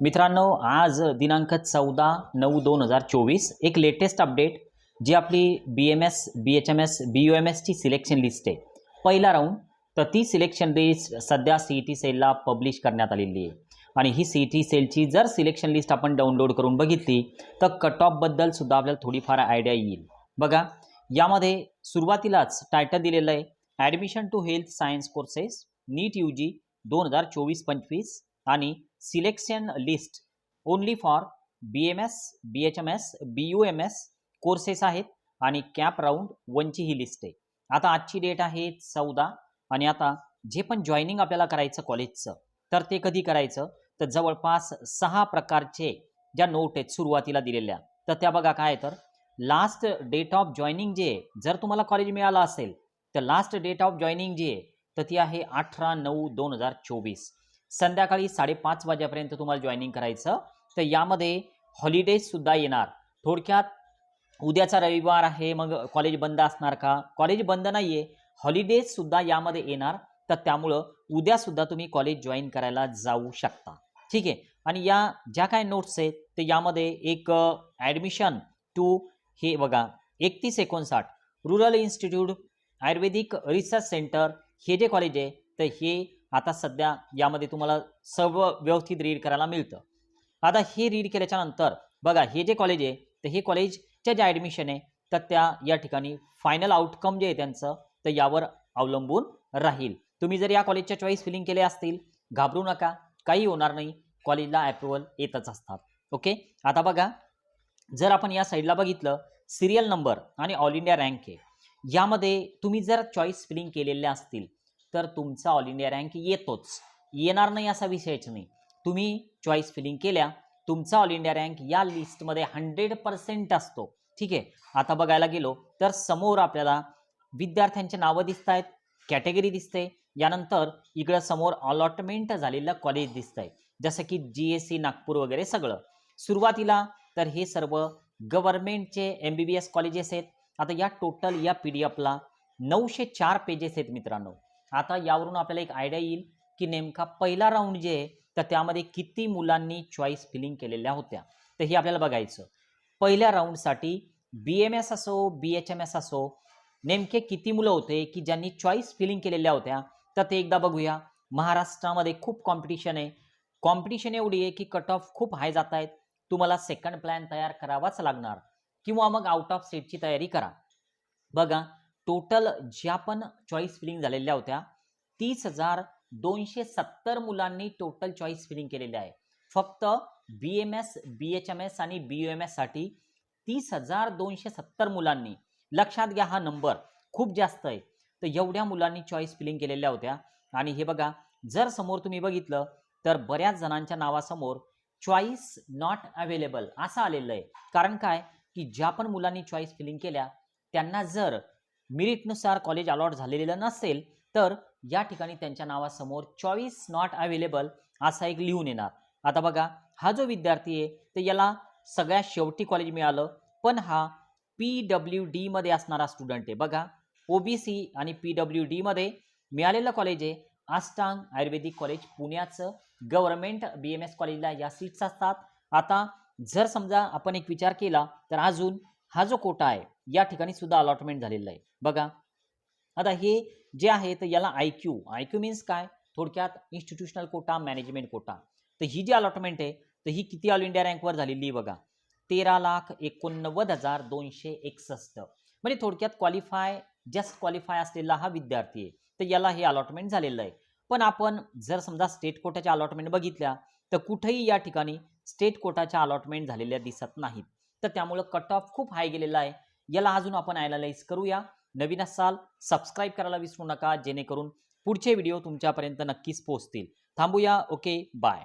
मित्रांनो आज दिनांक चौदा नऊ दोन हजार चोवीस एक लेटेस्ट अपडेट जी आपली B M S B H M S B U M एसची सिलेक्शन लिस्ट आहे. पहिला राऊंड तर ती सिलेक्शन लिस्ट सध्या सी ई टी सेलला पब्लिश करण्यात आलेली आहे. आणि ही सी ई टी सेलची जर सिलेक्शन लिस्ट आपण डाउनलोड करून बघितली तर कट ऑफबद्दल सुद्धा आपल्याला थोडीफार आयडिया येईल. बघा यामध्ये सुरुवातीलाच टायटल दिलेलं आहे admission to health science courses NEET U G दोन हजार चोवीस पंचवीस आणि selection list only for B M S B H M S B U M S courses आहेत आणि कॅप राऊंड वनची ही लिस्ट आहे. आता आजची डेट आहे चौदा आणि आता जे पण जॉईनिंग आपल्याला करायचं कॉलेजचं तर ते कधी करायचं? तर जवळपास सहा प्रकारचे ज्या नोट आहेत सुरुवातीला दिलेल्या तर त्या बघा काय तर लास्ट डेट ऑफ जॉईनिंग जे आहे जर तुम्हाला कॉलेज मिळालं असेल तर लास्ट डेट ऑफ जॉईनिंग जी आहे तर ती आहे अठरा नऊ दोन हजार चोवीस. संध्याकाळी साडेपाच वाजेपर्यंत तुम्हाला जॉईनिंग करायचं. तर यामध्ये हॉलिडेजसुद्धा येणार. थोडक्यात उद्याचा रविवार आहे मग कॉलेज बंद असणार का? कॉलेज बंद नाही आहे हॉलिडेजसुद्धा यामध्ये येणार. तर त्यामुळं उद्यासुद्धा तुम्ही कॉलेज जॉईन करायला जाऊ शकता. ठीक आहे? आणि या ज्या काय नोट्स आहेत ते यामध्ये एक ॲडमिशन टू हे बघा एकतीस एकोणसाठ rural institute Ayurvedic research centre हे जे कॉलेज आहे तर हे आता सध्या यामध्ये तुम्हाला सर्व व्यवस्थित रीड करायला मिळतं. आता हे रीड केल्याच्यानंतर बघा हे जे कॉलेज आहे तर हे कॉलेजच्या जे ॲडमिशन आहे तर त्या या ठिकाणी फायनल आउटकम जे आहे त्यांचं तर यावर अवलंबून राहील. तुम्ही जर या कॉलेजच्या चॉईस फिलिंग केले असतील घाबरू नका काही होणार नाही कॉलेजला अप्रुव्हल येतच असतात. ओके आता बघा जर आपण या साईडला बघितलं सिरियल नंबर आणि ऑल इंडिया रँक आहे. यामध्ये तुम्ही जर चॉईस फिलिंग केलेल्या असतील तर तुमचा ऑल इंडिया रँक येतोच. येणार नाही असा विषयच नाही. तुम्ही चॉईस फिलिंग केल्या तुमचा ऑल इंडिया रँक या लिस्टमध्ये हंड्रेड पर्सेंट असतो. ठीक आहे? आता बघायला गेलो तर समोर आपल्याला विद्यार्थ्यांचे नावं दिसत आहेत कॅटेगरी दिसते यानंतर इकडं समोर अलॉटमेंट झालेलं कॉलेज दिसत आहे जसं की जी एस सी नागपूर वगैरे सगळं. सुरुवातीला तर हे सर्व गव्हर्नमेंटचे M B B S colleges आहेत. आता या टोटल या पी डी एफला नऊशे चार पेजेस आहेत मित्रांनो. आता यावरून आपल्याला एक आयडिया येईल की नेमका पहिला राऊंड जे आहे तर त्यामध्ये किती मुलांनी चॉईस फिलिंग केलेल्या होत्या. तर हे आपल्याला बघायचं. पहिल्या राऊंडसाठी बी एम एस असो बी एच एम एस असो नेमके किती मुलं होते की ज्यांनी चॉईस फिलिंग केलेल्या होत्या तर ते एकदा बघूया. महाराष्ट्रामध्ये खूप कॉम्पिटिशन आहे. कॉम्पिटिशन एवढी आहे की कट ऑफ खूप हाय जात आहेत. तुम्हाला सेकंड प्लॅन तयार करावाच लागणार. किंवा मग आउट ऑफ स्टेटची तयारी करा. बघा टोटल ज्या पण चॉईस फिलिंग झालेल्या होत्या तीस हजार दोनशे सत्तर मुलांनी टोटल चॉईस फिलिंग केलेल्या आहे. फक्त B M S B H M S आणि बी एम एससाठी तीस हजार दोनशे सत्तर मुलांनी लक्षात घ्या हा नंबर खूप जास्त आहे. तर एवढ्या मुलांनी चॉईस फिलिंग केलेल्या होत्या. आणि हे बघा जर समोर तुम्ही बघितलं तर बऱ्याच जणांच्या नावासमोर चॉईस नॉट अवेलेबल असं आलेलं आहे. कारण काय? की ज्या पण मुलांनी चॉईस फिलिंग केल्या त्यांना जर मिरिटनुसार कॉलेज अलॉट झालेलं नसेल तर या ठिकाणी त्यांच्या नावासमोर चॉईस नॉट अवेलेबल असा एक लिहून येणार. आता बघा हा जो विद्यार्थी आहे तर याला सगळ्यात शेवटी कॉलेज मिळालं पण हा पी डब्ल्यू डीमध्ये असणारा स्टुडंट आहे. बघा ओ बी सी आणि पी डब्ल्यू डीमध्ये मिळालेलं कॉलेज आहे आष्टांग आयुर्वेदिक कॉलेज पुण्याचं गव्हर्नमेंट बी एम एस कॉलेजला या सीट्स असतात. आता जर समजा आपण एक विचार केला तर अजून हा जो कोटा आहे या ठिकाणी सुद्धा अलॉटमेंट झालेला आहे. बघा आता हे जे आहे तर याला I Q I Q means काय? थोडक्यात इन्स्टिट्यूशनल कोटा मॅनेजमेंट कोटा तर ही जी अलॉटमेंट आहे तर ही किती ऑल इंडिया रँकवर झालेली आहे बघा? तेरा लाख एकोणनव्वद हजार दोनशे एकसष्ट. म्हणजे थोडक्यात क्वालिफाय जस्ट क्वालिफाय असलेला हा विद्यार्थी आहे. तर याला हे अलॉटमेंट झालेलं आहे. पण आपण जर समजा स्टेट कोटाच्या अलॉटमेंट बघितल्या तर कुठेही या ठिकाणी स्टेट कोटाच्या अलॉटमेंट झालेल्या दिसत नाहीत. तर त्यामुळं कट ऑफ खूप हाय गेलेला आहे. याला अजून आपण ॲनालाइज करूया. नवीन असाल सबस्क्राईब करायला विसरू नका जेणेकरून पुढचे व्हिडिओ तुमच्यापर्यंत नक्कीच पोहोचतील. थांबूया. Okay bye